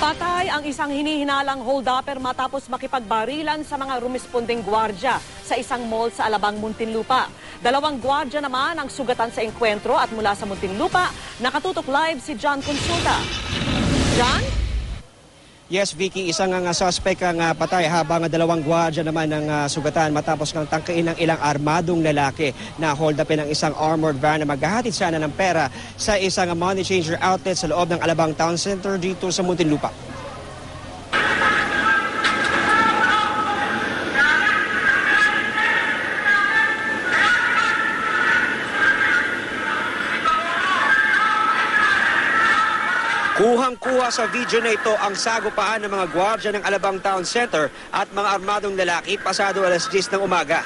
Patay ang isang hinihinalang hold-upper matapos makipagbarilan sa mga rumisponding gwardya sa isang mall sa Alabang, Muntinlupa. Dalawang gwardya naman ang sugatan sa engkwentro at mula sa Muntinlupa, nakatutok live si John Consulta. John? Yes, Vicky, isang nga suspect ang ah, patay habang dalawang gwardiya naman ang ah, sugatan matapos ng tangkain ng ilang armadong lalaki na hold upin ng isang armored van na maghahatid sana ng pera sa isang money changer outlet sa loob ng Alabang Town Center dito sa Muntinlupa. Kuhang-kuha sa video na ito ang sagupaan ng mga gwardya ng Alabang Town Center at mga armadong lalaki pasado alas 10 ng umaga.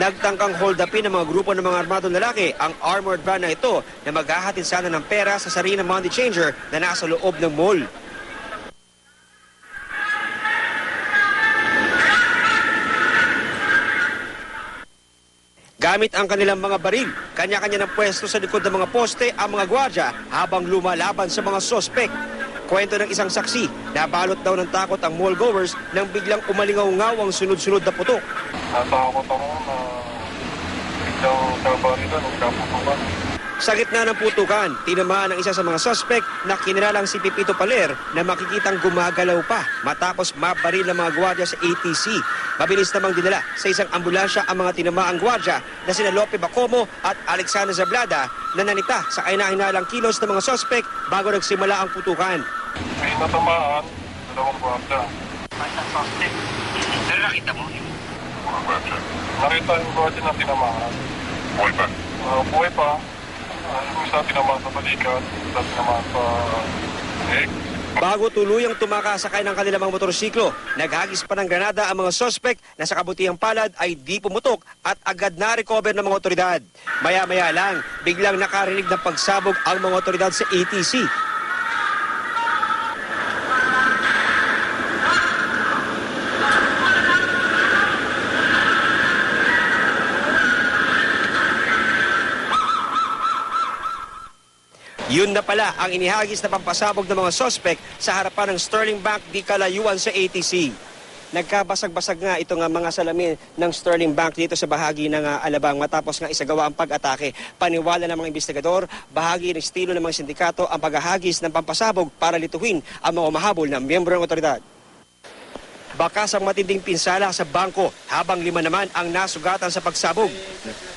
Nagtangkang hold upin ng mga grupo ng mga armadong lalaki ang armored van na ito na maghahatid sana ng pera sa sarili ng money changer na nasa loob ng mall. Gamit ang kanilang mga baril, kanya-kanya ng pwesto sa likod ng mga poste ang mga gwardya habang lumalaban sa mga sospek. Kwento ng isang saksi, nabalot daw ng takot ang mall goers nang biglang umalingaw-ngaw ang sunod-sunod na putok. Natakot ako na biglang na nagkaputukan. Sa gitna ng putukan, tinamaan ang isa sa mga sospek na kinilalang si Pipito Paler na makikitang gumagalaw pa matapos mabaril ng mga gwardya sa ATC. Mabilis namang dinala sa isang ambulansya ang mga tinamaang gwardya na sina Lope Bacomo at Alexander Zablada na nanita sa kainahinalang kilos ng mga sospek bago nagsimula ang putukan. May natamaan, dalawang gwardiya. Pero nakita mo, Mga gwardiya. Nakita yung gwardiya na tinamaan. Buhay pa? buhay pa. Yung isa tinamaan sa balikat, isa sa leg. Bago tuluyang tumakasakay ng kanilang mga motorsiklo, naghagis pa ng granada ang mga sospek na sa kabutihang palad ay di pumutok at agad na-recover ng mga otoridad. Maya-maya lang, biglang nakarinig ng pagsabog ang mga otoridad sa ATC. Yun na pala ang inihagis na pampasabog ng mga sospek sa harapan ng Sterling Bank di kalayuan sa ATC. Nagkabasag-basag nga ito nga mga salamin ng Sterling Bank dito sa bahagi ng ah, Alabang matapos nga isagawa ang pag-atake. Paniwala ng mga investigador, bahagi ng estilo ng mga sindikato ang paghahagis ng pampasabog para lituhin ang mga umahabol ng miyembro ng otoridad. Bakas ang matinding pinsala sa bangko habang lima naman ang nasugatan sa pagsabog.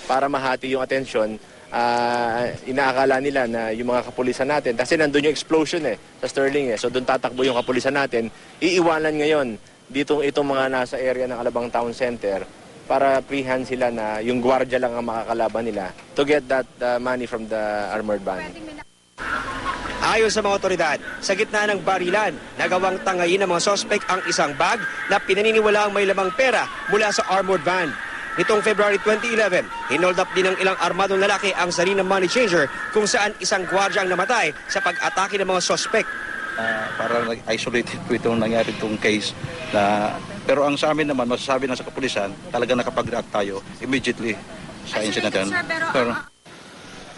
para mahati yung atensyon, ah, inaakala nila na yung mga kapulisan natin, kasi nandun yung explosion eh, sa Sterling eh, so doon tatakbo yung kapulisan natin, iiwanan ngayon dito itong mga nasa area ng Alabang Town Center para freehand sila na yung gwardiya lang ang makakalaban nila to get that ah, money from the armored van. Ayon sa mga otoridad, sa gitna ng barilan, nagawang tangayin ng mga sospek ang isang bag na pinaniniwalaang may lamang pera mula sa armored van. Nitong February 2011, hinold up din ng ilang armadong lalaki ang sarili ng money changer kung saan isang gwardya ang namatay sa pag-atake ng mga sospek. Ah, para isolated po itong nangyari itong case na pero ang sa amin naman masasabi na sa kapulisan talaga nakapag-react tayo immediately sa incident yan. Pero,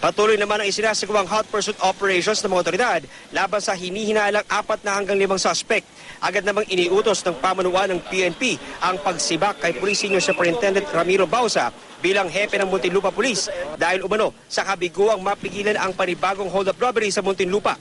Patuloy naman ang isinasagawang hot pursuit operations ng mga otoridad laban sa hinihinalang apat na hanggang limang suspect. Agad namang iniutos ng pamunuan ng PNP ang pagsibak kay Police Senior Superintendent Ramiro Bausa bilang hepe ng Muntinlupa Police dahil umano sa kabiguang mapigilan ang panibagong hold-up robbery sa Muntinlupa.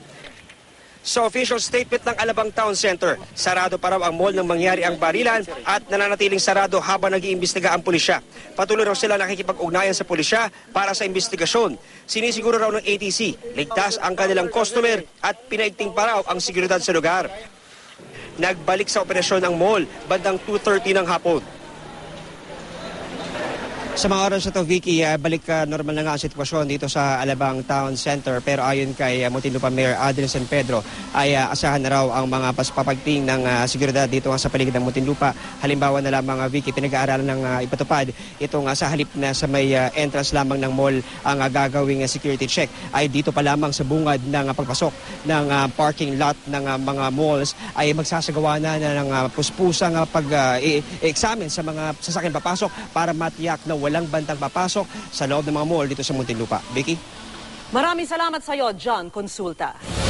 Sa official statement ng Alabang Town Center, sarado pa raw ang mall nang mangyari ang barilan at nananatiling sarado habang nag-iimbestiga ang pulisya. Patuloy raw sila nakikipag-ugnayan sa pulisya para sa investigasyon. Sinisiguro raw ng ATC, ligtas ang kanilang customer at pinaigting pa raw ang seguridad sa lugar. Nagbalik sa operasyon ang mall bandang 2.30 ng hapon. Sa mga oras ito, Vicky, ah, balik ka normal na nga ang sitwasyon dito sa Alabang Town Center. Pero ayon kay uh, Muntinlupa Mayor Adrian San Pedro, ay ah, asahan na raw ang mga paspapagting ng ah, seguridad dito nga sa paligid ng Muntinlupa. Halimbawa na lamang, ah, Vicky, pinag-aaralan ng ah, ipatupad itong ah, sa halip na sa may ah, entrance lamang ng mall ang ah, gagawing ah, security check ay dito pa lamang sa bungad ng ah, pagpasok ng ah, parking lot ng ah, mga malls ay magsasagawa na, na ng ah, puspusang ah, pag-examine sa mga sasakyan papasok para matiyak na walang bantang papasok sa loob ng mga mall dito sa Muntinlupa. Vicky? Maraming salamat sa iyo, John Consulta.